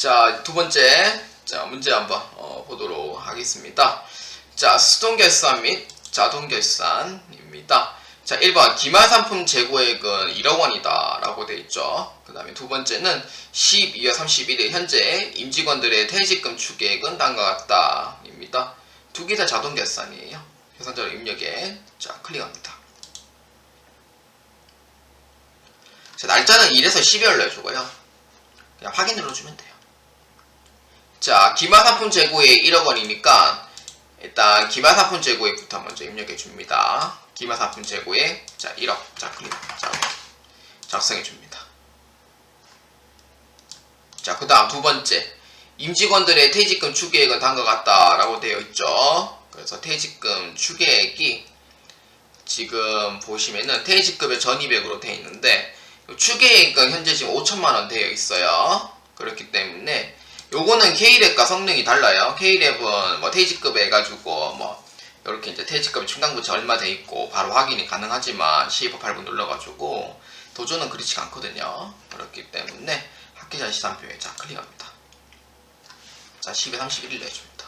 자, 두 번째 자, 문제 한번 어, 보도록 하겠습니다. 자, 수동 결산 및 자동 결산입니다. 자, 1번 기말 상품 재고액은 1억 원이다 라고 되어 있죠. 그 다음에 두 번째는 12월 31일 현재 임직원들의 퇴직금 추계액은 다음과 같다 입니다. 두 개 다 자동 결산이에요. 계산자료 입력에 자, 클릭합니다. 자, 날짜는 1에서 12월로 해주고요. 그냥 확인 눌러주면 돼요. 자, 기마상품 재고액 1억 원이니까 일단 기마상품 재고액부터 먼저 입력해 줍니다. 기마상품 재고액 자 1억 자 클릭 자 작성해 줍니다. 자, 그 다음 두 번째 임직원들의 퇴직금 추계액은 다음과 같다라고 되어 있죠. 그래서 퇴직금 추계액이 지금 보시면은 퇴직급의 전입액으로 되어 있는데 추계액은 현재 지금 5천만 원 되어 있어요. 그렇기 때문에 요거는 K랩과 성능이 달라요. K랩은 뭐 퇴직급 해가지고 뭐 이렇게 이제 퇴직급 충당부채 얼마 돼 있고 바로 확인이 가능하지만 12.8분 눌러가지고 도전은 그렇지 않거든요. 그렇기 때문에 학계자 시산표에 자 클릭합니다. 자 10에 31일 내줍니다.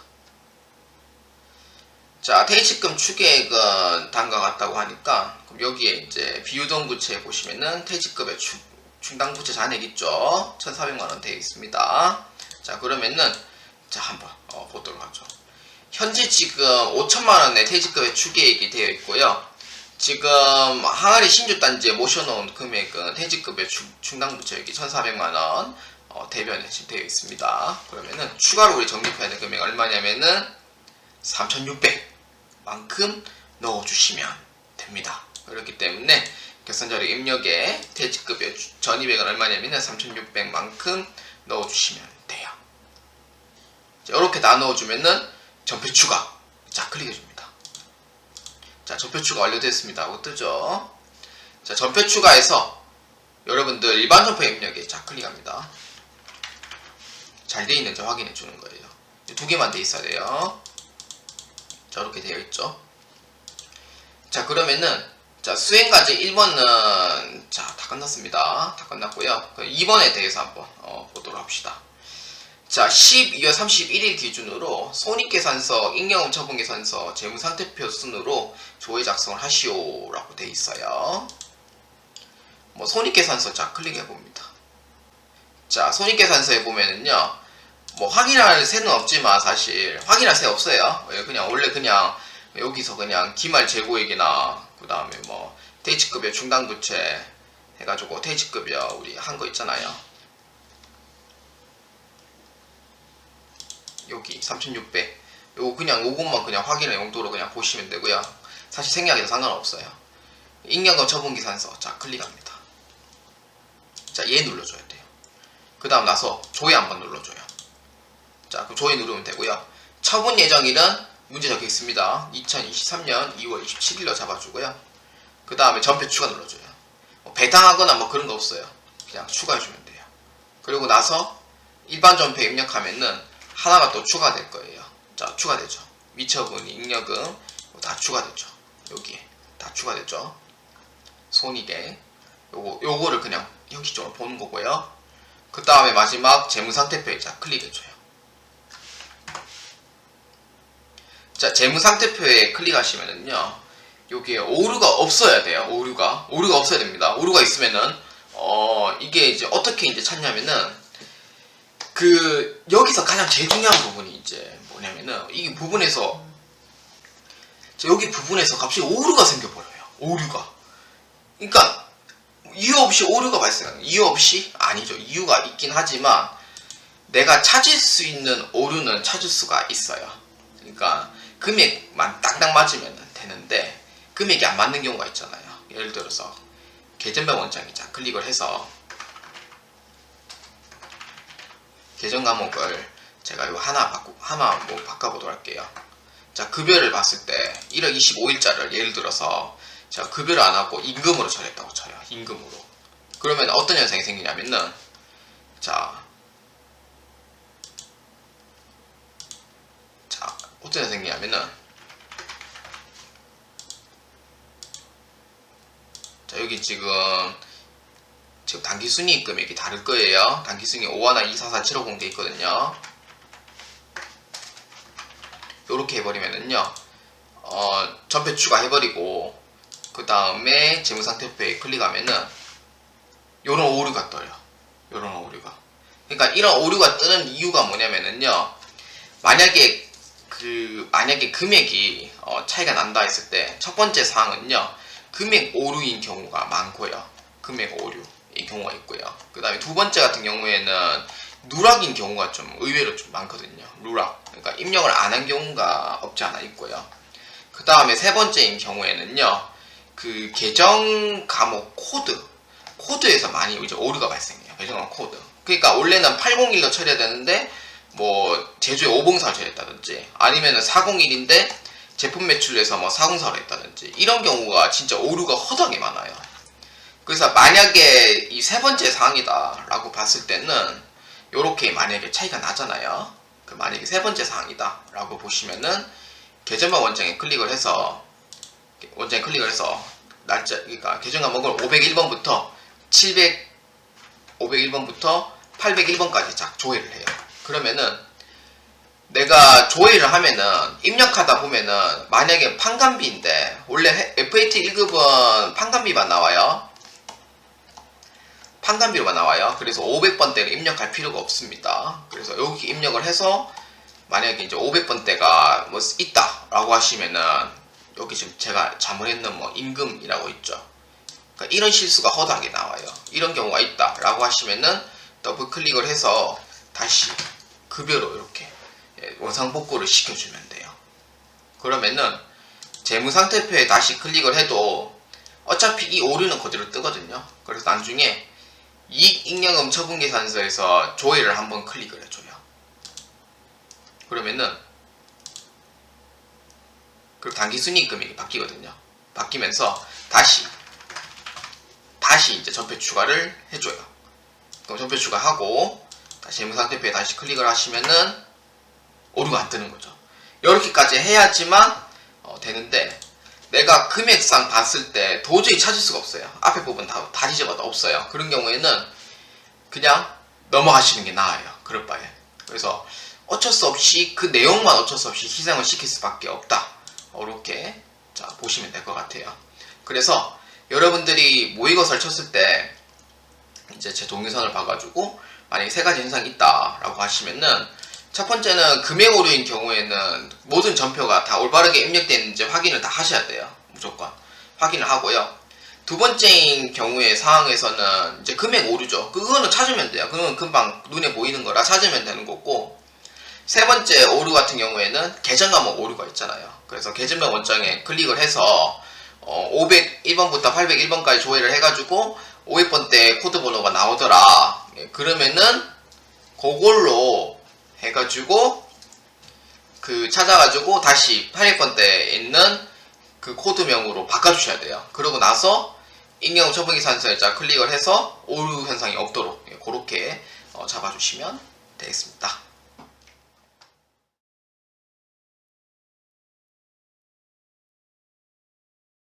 자 퇴직금 추계액은 단과 같다고 하니까 여기에 이제 비유동부채 보시면은 퇴직급의 충, 충당부채 잔액 있죠. 1,400만 원 되어 있습니다. 자 그러면은 자 한번 어, 보도록 하죠. 현재 지금 5천만 원의 퇴직금의 추계액이 되어 있고요. 지금 항아리 신주 단지에 모셔놓은 금액은 퇴직급의 충- 충당부채액이 1,400만 원 어, 대변에 지금 되어 있습니다. 그러면은 추가로 우리 적립해야 되는 금액이 얼마냐면은 3,600만큼 넣어주시면 됩니다. 그렇기 때문에 결산자료 입력에 퇴직급의 주- 전입액은 얼마냐면은 3,600만큼 넣어주시면. 자, 이렇게 나누어주면은 전표 추가. 자, 클릭해줍니다. 자, 전표 추가 완료됐습니다. 하고 뜨죠? 자, 전표 추가해서 여러분들 일반 전표 입력에 자, 클릭합니다. 잘 돼 있는지 확인해 주는 거예요. 두 개만 돼 있어야 돼요. 자, 이렇게 되어 있죠? 자, 그러면은 자, 수행과제 1번은 자, 다 끝났습니다. 다 끝났고요. 2번에 대해서 한번 어, 보도록 합시다. 자, 12월 31일 기준으로 손익계산서, 익명음 처분계산서, 재무상태표 순으로 조회 작성을 하시오라고 돼 있어요. 뭐 손익계산서 자 클릭해 봅니다. 자, 손익계산서에 보면은요, 뭐 확인할 새는 없지만 사실 확인할 새 없어요. 예, 그냥 원래 그냥 여기서 그냥 기말 재고액이나 그 다음에 뭐 퇴직급여 중당부채 해가지고 퇴직급여 우리 한 거 있잖아요. 여기 3600 요거 그냥 요것만 그냥 확인의 용도로 그냥 보시면 되고요. 사실 생략해도 상관없어요. 익명금 처분 기산서 자 클릭합니다. 자 얘 눌러줘야 돼요. 그 다음 나서 조회 한번 눌러줘요. 자 그럼 조회 누르면 되고요. 처분 예정일은 문제 적혀 있습니다. 2023년 2월 27일로 잡아주고요. 그 다음에 전표 추가 눌러줘요. 뭐 배당하거나 뭐 그런 거 없어요. 그냥 추가해주면 돼요. 그리고 나서 일반 전표 입력하면은 하나가 또 추가될 거예요. 자, 추가되죠. 미처분, 익력금 뭐다 추가되죠. 여기에 다 추가되죠. 손익에 요거 요거를 그냥 형식적으로 보는 거고요. 그 다음에 마지막 재무상태 표에 자 클릭해줘요. 자, 재무상태표에 클릭하시면은요. 여기에 오류가 없어야 돼요. 오류가 오류가 없어야 됩니다. 오류가 있으면은 어 이게 이제 어떻게 이제 찾냐면은 그 여기서 가장 제일 중요한 부분이 이제 뭐냐면은 이 부분에서 저 여기 부분에서 갑자기 오류가 생겨버려요. 오류가. 그러니까 이유 없이 오류가 발생하는 이유 없이 아니죠. 이유가 있긴 하지만 내가 찾을 수 있는 오류는 찾을 수가 있어요. 그러니까 금액만 딱딱 맞으면 되는데 금액이 안 맞는 경우가 있잖아요. 예를 들어서 계정명 원장이 자 클릭을 해서 계정 과목을 제가 이거 하나 바꾸 하나 뭐 바꿔보도록 할게요. 자 급여를 봤을 때 1월 25일자를 예를 들어서 제가 급여를 안 하고 임금으로 처리했다고 쳐요. 임금으로. 그러면 어떤 현상이 생기냐면은 자, 자 어떤 현상이 생기냐면은 자 여기 지금 지금 단기 순이익 금액이 다를 거예요. 단기 순이익 5하나 2, 4, 4, 7, 5, 0 돼 있거든요. 요렇게 해버리면은요, 어, 전패 추가해버리고, 그 다음에 재무상태표에 클릭하면은, 요런 오류가 떠요. 요런 오류가. 그러니까 이런 오류가 뜨는 이유가 뭐냐면은요, 만약에 그, 만약에 금액이 어, 차이가 난다 했을 때, 첫 번째 사항은요, 금액 오류인 경우가 많고요. 금액 오류인 경우가 있고요. 그 다음에 두 번째 같은 경우에는 누락인 경우가 좀 의외로 좀 많거든요. 누락. 그러니까 입력을 안 한 경우가 없지 않아 있고요. 그 다음에 세 번째인 경우에는요. 그 계정 과목 코드. 코드에서 많이 이제 오류가 발생해요. 계정 과목 코드. 그러니까 원래는 801로 처리해야 되는데 뭐 제주에 504를 처리했다든지 아니면은 401인데 제품 매출에서 뭐 404로 했다든지 이런 경우가 진짜 오류가 허다하게 많아요. 그래서 만약에 이 세 번째 사항이다 라고 봤을 때는 요렇게 만약에 차이가 나잖아요. 그 만약에 세 번째 사항이다 라고 보시면은 계정만 원장에 클릭을 해서 원장에 클릭을 해서 날짜 그러니까 계정 과목을 501번부터 700 501번부터 801번까지 작 조회를 해요. 그러면은 내가 조회를 하면은 입력하다 보면은 만약에 판관비인데 원래 FAT 1급은 판관비만 나와요. 판관비로만 나와요. 그래서 500번대를 입력할 필요가 없습니다. 그래서 여기 입력을 해서 만약에 이제 500번대가 뭐 있다라고 하시면은 여기 지금 제가 자문했는 뭐 임금이라고 있죠. 그러니까 이런 실수가 허다하게 나와요. 이런 경우가 있다라고 하시면은 더블 클릭을 해서 다시 급여로 이렇게 예, 원상 복구를 시켜주면 돼요. 그러면은 재무 상태표에 다시 클릭을 해도 어차피 이 오류는 그대로 뜨거든요. 그래서 나중에 이익 ing여금 처분계산서에서 조회를 한번 클릭을 해줘요. 그러면은 그 단기 순이익 금액이 바뀌거든요. 바뀌면서 다시 다시 이제 전표 추가를 해줘요. 그럼 전표 추가하고 다시 재무상태표에 다시 클릭을 하시면은 오류가 안 뜨는 거죠. 이렇게까지 해야지만 어, 되는데 내가 금액상 봤을 때 도저히 찾을 수가 없어요. 앞에 부분 다, 다 뒤져봐도 없어요. 그런 경우에는 그냥 넘어가시는 게 나아요. 그럴 바에. 그래서 어쩔 수 없이 그 내용만 어쩔 수 없이 희생을 시킬 수밖에 없다. 이렇게 자 보시면 될 것 같아요. 그래서 여러분들이 모의고사를 쳤을 때 이제 제 동영상을 봐가지고 만약에 세 가지 현상이 있다라고 하시면은 첫 번째는 금액 오류인 경우에는 모든 전표가 다 올바르게 입력되는지 확인을 다 하셔야 돼요. 무조건 확인을 하고요. 두 번째인 경우의 상황에서는 이제 금액 오류죠. 그거는 찾으면 돼요. 그건 금방 눈에 보이는 거라 찾으면 되는 거고 세 번째 오류 같은 경우에는 계정 과목 오류가 있잖아요. 그래서 계정명 원장에 클릭을 해서 어, 501번부터 801번까지 조회를 해가지고 500번 때 코드 번호가 나오더라. 예, 그러면은 그걸로 해가지고 그 찾아가지고 다시 800번 때 있는 그 코드명으로 바꿔주셔야 돼요. 그러고 나서 인경 처분기산서에자 클릭을 해서 오류 현상이 없도록 예, 그렇게 어, 잡아주시면 되겠습니다.